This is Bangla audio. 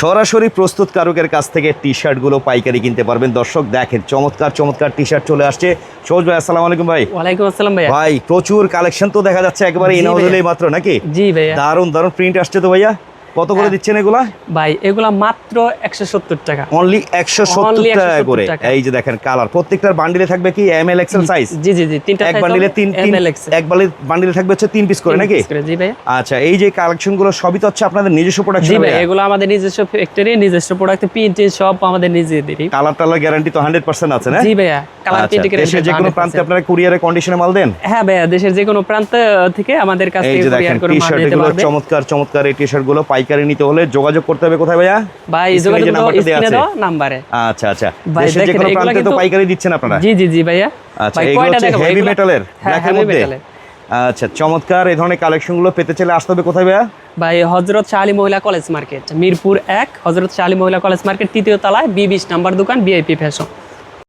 সরাসরি প্রস্তুতকারকের কাছ থেকে টি শার্টগুলো পাইকারি কিনতে পারবেন। দর্শক দেখেন চমৎকার চমৎকার টি শার্ট চলে আসছে। সৌজ ভাই আসসালাম আলাইকুম ভাই। ওয়ালাইকুম আসসালাম ভাই ভাই প্রচুর কালেকশন তো দেখা যাচ্ছে একবারে জি ইনাউজ ভাইয়া। হলেই মাত্র নাকি? জি ভাই দারুণ দারুণ প্রিন্ট আসছে তো ভাইয়া। কত করে হ্যাঁ। দিচ্ছেন এগুলা? ভাই এগুলা মাত্র একশো সত্তর টাকা। অনলি একশো সত্তর Only টাকা করে। এই যে দেখেন কালার প্রত্যেকটার বান্ডিলে থাকবে কি এম এল এক্সেল সাইজ জি জি জি তিনটা এক বান্ডিলে তিন এক বান্ডিলে থাকবে হচ্ছে তিন পিস করে নাকি? জি ভাইয়া আচ্ছা এই যে কালেকশনগুলো সবই তো হচ্ছে আপনাদের নিজস্ব জি ভাই এগুলো আমাদের নিজস্ব ফ্যাক্টরি নিজস্ব প্রোডাক্ট প্রিন্টিং সব আমাদের নিজেদেরই কালার টালার গ্যারান্টি তো হান্ড্রেড পার্সেন্ট আছে না? জি ভাইয়া কালার আচ্ছা, দেশের যে কোনো প্রান্তে আপনারা কুরিয়ারে কন্ডিশনে মাল দেন? হ্যাঁ ভাইয়া দেশের যে কোনো প্রান্ত থেকে আমাদের কাছ থেকে কুরিয়ার করে মাল এগুলো পারবে। চমৎকার চমৎকার এই টি শার্টগুলো পাইকারি নিতে হলে যোগাযোগ করতে হবে কোথায় ভাইয়া? ভাই যোগাযোগ নাম্বারটা দেয়া আছে। নাম্বারে। আচ্ছা আচ্ছা। ভাই দেশের যে কোনো প্রান্তে তো পাইকারি দিচ্ছেন আপনারা? জি জি জি ভাইয়া। আচ্ছা এগুলো হচ্ছে হেভি মেটালের ব্ল্যাকের মধ্যে? আচ্ছা চমৎকার এই ধরনের কালেকশনগুলো পেতে চাইলে আসতে হবে কোথায় ভাইয়া? ভাই হজরত শাহ আলী মহিলা কলেজ মার্কেট মিরপুর এক হজরত শাহ আলী মহিলা কলেজ মার্কেট তৃতীয় তলায় বি বিশ নাম্বার দোকান বিআইপি ফ্যাশন